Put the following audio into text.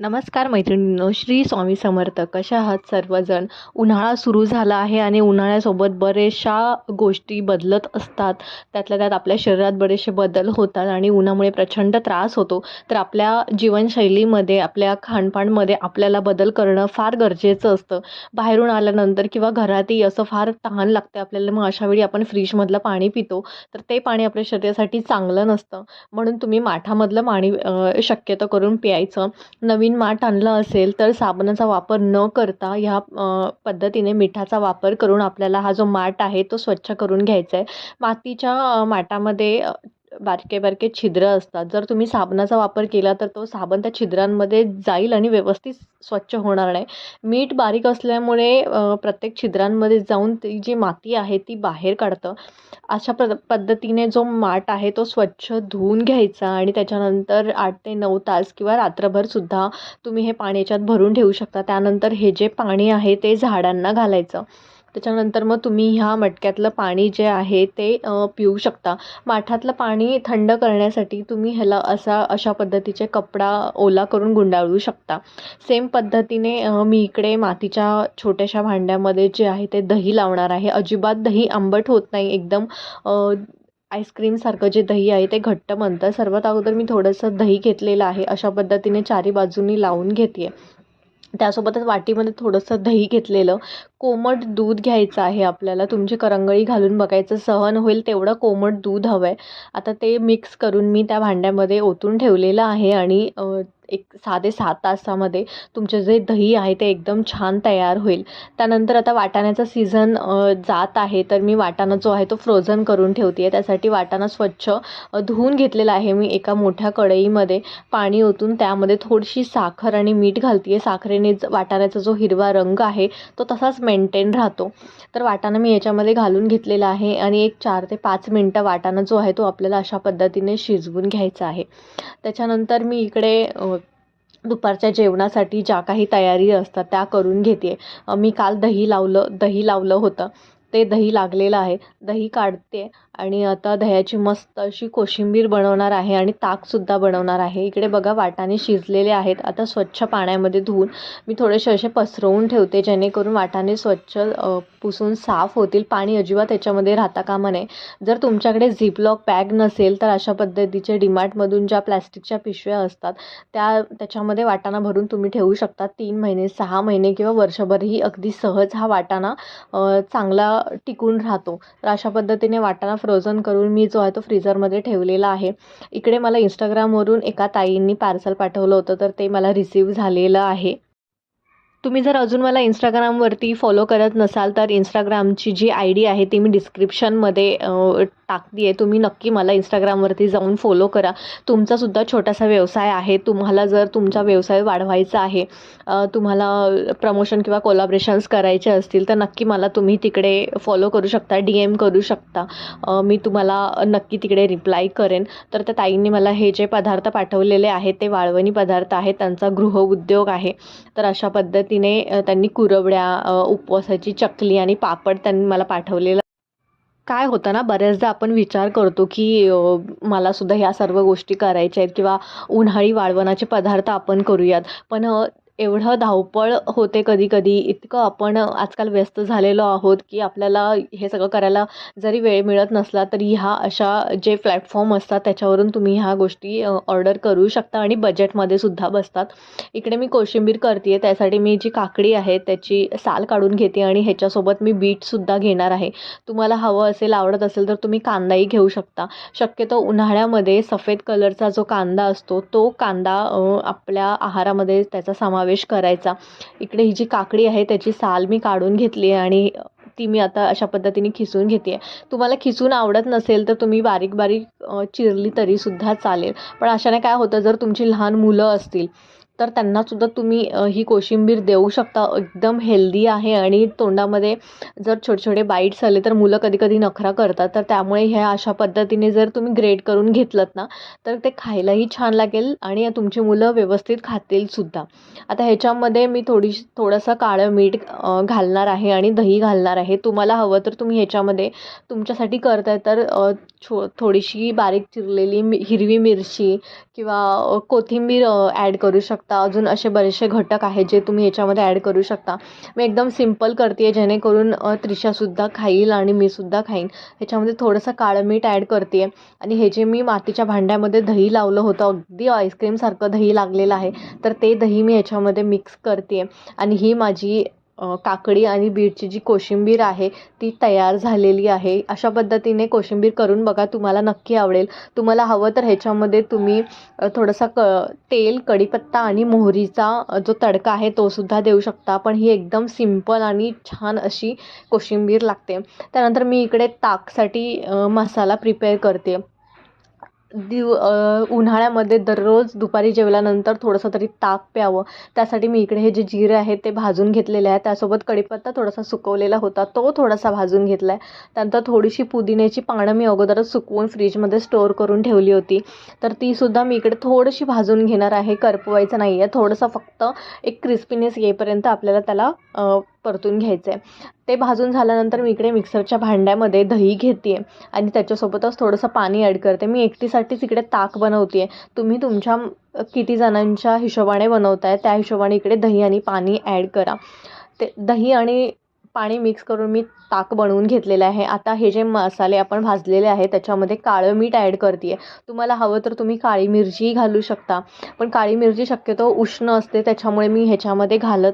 नमस्कार मैत्रिणींनो श्री स्वामी समर्थ. कशा आहात सर्वजण? उन्हाळा सुरू झाला आहे आणि उन्हाळ्यासोबत बऱ्याचशा गोष्टी बदलत असतात. त्यातल्या त्यात आपल्या शरीरात बरेचसे बदल होतात आणि उन्हामुळे प्रचंड त्रास होतो. तर आपल्या जीवनशैलीमध्ये आपल्या खानपानमध्ये आपल्याला बदल करणं फार गरजेचं असतं. बाहेरून आल्यानंतर किंवा घरातही असं फार तहान लागते आपल्याला. मग अशावेळी आपण फ्रीजमधलं पाणी पितो. तर ते पाणी आपल्या शरीरासाठी चांगलं नसतं. म्हणून तुम्ही माठामधलं पाणी शक्यतो करून प्यायचं. नवीन माठ आणलं असेल तर साबणाचा वापर न करता ह्या पद्धतीने मिठाचा वापर करून आपल्याला हा जो माठ आहे तो स्वच्छ करून घ्यायचा आहे. मातीच्या माठामध्ये बारके बारके छिद्र असतात. जर तुम्ही साबणाचा वापर केला तर तो साबण त्या छिद्रांमध्ये जाईल आणि व्यवस्थित स्वच्छ होणार नाही. मीठ बारीक असल्यामुळे प्रत्येक छिद्रांमध्ये जाऊन ती जी माती आहे ती बाहेर काढतं. अशा प्र पद्धतीने जो माठ आहे तो स्वच्छ धुवून घ्यायचा आणि त्याच्यानंतर आठ ते नऊ तास किंवा रात्रभरसुद्धा तुम्ही हे पाण्याच्यात भरून ठेवू शकता. त्यानंतर हे जे पाणी आहे ते झाडांना घालायचं. त्याच्यानंतर मग तुम्ही ह्या मटक्यातलं पाणी जे आहे ते पिऊ शकता. माठातलं पाणी थंड करण्यासाठी तुम्ही ह्याला असा अशा पद्धतीचे कपडा ओला करून गुंडाळू शकता. सेम पद्धतीने मी इकडे मातीच्या छोट्याशा भांड्यामध्ये जे आहे ते दही लावणार आहे. अजिबात दही आंबट होत नाही. एकदम आईस्क्रीमसारखं जे दही आहे ते घट्ट बनतं. सर्वात अगोदर मी थोडंसं दही घेतलेलं आहे. अशा पद्धतीने चारी बाजूनी लावून घेते त्यासोबतच वाटीमध्ये थोडंसं दही घेतलेलं. कोमट दूध घ्यायचं आहे आपल्याला. तुमची करंगळी घालून बघायचं. सहन होईल तेवढं कोमट दूध हवं आहे आता ते मिक्स करून मी त्या भांड्यामध्ये ओतून ठेवलेलं आहे आणि एक सहा सात तासामध्ये तुमचे जे दही आहे ते एकदम छान तयार होईल. त्यानंतर आता वाटाण्याचा सीझन जात आहे तर मी वाटाणा जो आहे तो फ्रोझन करून ठेवते आहे त्यासाठी वाटाणा स्वच्छ धुवून घेतलेला आहे मी एका मोठ्या कढईमध्ये. पाणी ओतून त्यामध्ये थोडीशी साखर आणि मीठ घालते आहे साखरेने ज- वाटाण्याचा जो हिरवा रंग आहे तो तसाच मेंटेन राहतो. तर वाटाणा मी याच्यामध्ये घालून घेतलेला आहे आणि एक चार ते पाच मिनटं वाटाणा जो आहे तो आपल्याला अशा पद्धतीने शिजवून घ्यायचा आहे. त्याच्यानंतर मी इकडे दुपारच्या जेवणासाठी ज्या काही तयारी असतात त्या करून घेते. मी काल दही लावलं दही लावलं होतं. ते दही लागलेलं आहे. दही काढते. आणि आता दह्याची मस्त अशी कोशिंबीर बनवणार आहे आणि ताकसुद्धा बनवणार आहे. इकडे बघा वाटाणे शिजलेले आहेत. आता स्वच्छ पाण्यामध्ये धुवून मी थोडेसे असे पसरवून ठेवते जेणेकरून वाटाणे स्वच्छ पुसून साफ होतील. पाणी अजिबात त्याच्यामध्ये राहता कामा नये. जर तुमच्याकडे झिपलॉक बॅग नसेल तर अशा पद्धतीचे डीमार्टमधून ज्या प्लॅस्टिकच्या पिशव्या असतात त्या त्याच्यामध्ये वाटाणा भरून तुम्ही ठेवू शकता. तीन महिने सहा महिने किंवा वर्षभरही अगदी सहज हा वाटाणा चांगला टिकून राहतो. तर अशा पद्धतीने वाटाणा फ्रोझन करून मी जो आहे तो फ्रीझरमध्ये ठेवलेला आहे. इकडे मला इंस्टाग्रामवरून एका ताईंनी पार्सल पाठवलं होतं तर ते मला रिसीव झालेलं आहे. तुम्ही जर अजून मला इंस्टाग्रामवरती फॉलो करत नसाल तर इंस्टाग्रामची जी आय डी आहे ती मी डिस्क्रिप्शनमध्ये टाकते आहे तुम्ही नक्की मला इंस्टाग्रामवरती जाऊन फॉलो करा. तुमचासुद्धा छोटासा व्यवसाय आहे. तुम्हाला जर तुमचा व्यवसाय वाढवायचा आहे तुम्हाला प्रमोशन किंवा कोलाब्रेशन्स करायचे असतील तर नक्की मला तुम्ही तिकडे फॉलो करू शकता डी एम करू शकता. मी तुम्हाला नक्की तिकडे रिप्लाय करेन. तर त्या ताईंनी मला हे जे पदार्थ पाठवलेले आहेत ते वाळवणी पदार्थ आहेत त्यांचा गृहउद्योग आहे. तर अशा पद्धतीने त्यांनी कुरवड्या उपवासाची चकली आणि पापड त्यांनी मला पाठवलेलं. काय होतं ना बऱ्याचदा आपण विचार करतो की मला सुद्धा ह्या सर्व गोष्टी करायच्या आहेत किंवा उन्हाळी वाळवणाचे पदार्थ आपण करूयात. पण एवढं धावपळ होते कधी कधी इतकं आपण आजकाल व्यस्त झालेलो आहोत की आपल्याला हे सगळं करायला जरी वेळ मिळत नसला तरी ह्या अशा जे प्लॅटफॉर्म असतात त्याच्यावरून तुम्ही ह्या गोष्टी ऑर्डर करू शकता आणि बजेटमध्ये सुद्धा बसतात. इकडे मी कोशिंबीर करते त्यासाठी मी जी काकडी आहे त्याची साल काढून घेते आणि ह्याच्यासोबत मी बीटसुद्धा घेणार आहे. तुम्हाला हवं असेल आवडत असेल तर तुम्ही कांदाही घेऊ शकता. शक्यतो उन्हाळ्यामध्ये सफेद कलरचा जो कांदा असतो तो कांदा आपल्या आहारामध्ये त्याचा समावेश करायचा. इकडे ही जी काकडी आहे त्याची साल मी काढून घेतली आहे आणि ती मी आता अशा पद्धतीने खिसून घेते तुम्हाला खिसून आवडत नसेल तर तुम्ही बारीक बारीक चिरली तरीसुद्धा चालेल. पण अशाने काय होतं जर तुमची लहान मुलं असतील तर त्यांनासुद्धा तुम्ही ही कोशिंबीर देऊ शकता. एकदम हेल्दी आहे आणि तोंडामध्ये जर छोटे छोटे बाईट्स आले तर मुलं कधी कधी नखरा करतात. तर त्यामुळे ह्या अशा पद्धतीने जर तुम्ही ग्रेड करून घेतलं ना तर ते खायलाही छान लागेल आणि तुमची मुलं व्यवस्थित खातील सुद्धा. आता ह्याच्यामध्ये मी थोडी थोडंसं काळं मीठ घालणार आहे आणि दही घालणार आहे. तुम्हाला हवं तर तुम्ही ह्याच्यामध्ये तुमच्यासाठी करताय तर छो थोडीशी बारीक चिरलेली हिरवी मिरची किंवा कोथिंबीर ॲड करू शकता. शकता. अजून असे बरेचसे घटक आहेत जे तुम्ही याच्यामध्ये ॲड करू शकता. मी एकदम सिंपल करते आहे जेणेकरून त्रिशासुद्धा खाईल आणि मी सुद्धा खाईन. ह्याच्यामध्ये थोडंसं काळं मीठ ॲड करते. आहे आणि हे जे मी मातीच्या भांड्यामध्ये दही लावलं होतं अगदी आईस्क्रीमसारखं दही लागलेलं आहे तर ते दही मी ह्याच्यामध्ये मिक्स करते. आहे आणि ही माझी काकडी आणि बीटची जी कोशिंबीर आहे ती तयार झालेली आहे. अशा पद्धतीने कोशिंबीर करून बघा तुम्हाला नक्की आवडेल. तुम्हाला हवं तर ह्याच्यामध्ये तुम्ही थोडंसं क तेल कढीपत्ता आणि मोहरीचा जो तडका आहे तोसुद्धा देऊ शकता. पण ही एकदम सिंपल आणि छान अशी कोशिंबीर लागते. त्यानंतर मी इकडे ताकसाठी मसाला प्रिपेअर करते. दिव उन्हाळ्यामध्ये दररोज दुपारी जेवल्यानंतर थोडंसं तरी ताक प्यावं. त्यासाठी मी इकडे हे जे जिरे आहे ते भाजून घेतलेले आहे त्यासोबत कढीपत्ता थोडासा सुकवलेला होता. तो थोडासा भाजून घेतला आहे त्यानंतर थोडीशी पुदिन्याची पानं मी अगोदरच सुकवून फ्रीजमध्ये स्टोअर करून ठेवली होती. तर तीसुद्धा मी इकडे थोडीशी भाजून घेणार आहे. करपवायचं नाही आहे थोडंसं फक्त एक क्रिस्पीनेस येईपर्यंत आपल्याला त्याला परतून घ्यायचं आहे ते भाजून झाल्यानंतर मी इकडे मिक्सरच्या भांड्यामध्ये दही घेते आहे आणि त्याच्यासोबतच थोडंसं पाणी ॲड करते. मी एकटीसाठीच इकडे ताक बनवते आहे तुम्ही तुमच्या किती जणांच्या हिशोबाने बनवताय त्या हिशोबाने इकडे दही आणि पाणी ॲड करा. ते दही आणि पाणी मिक्स करून मी ताक बनवून घेतलेलं आहे. आता हे जे मसाले आपण भाजलेले आहे त्याच्यामध्ये काळं मीठ ॲड करते आहे तुम्हाला हवं तर तुम्ही काळी मिरचीही घालू शकता. पण काळी मिरची शक्यतो उष्ण असते त्याच्यामुळे मी ह्याच्यामध्ये घालत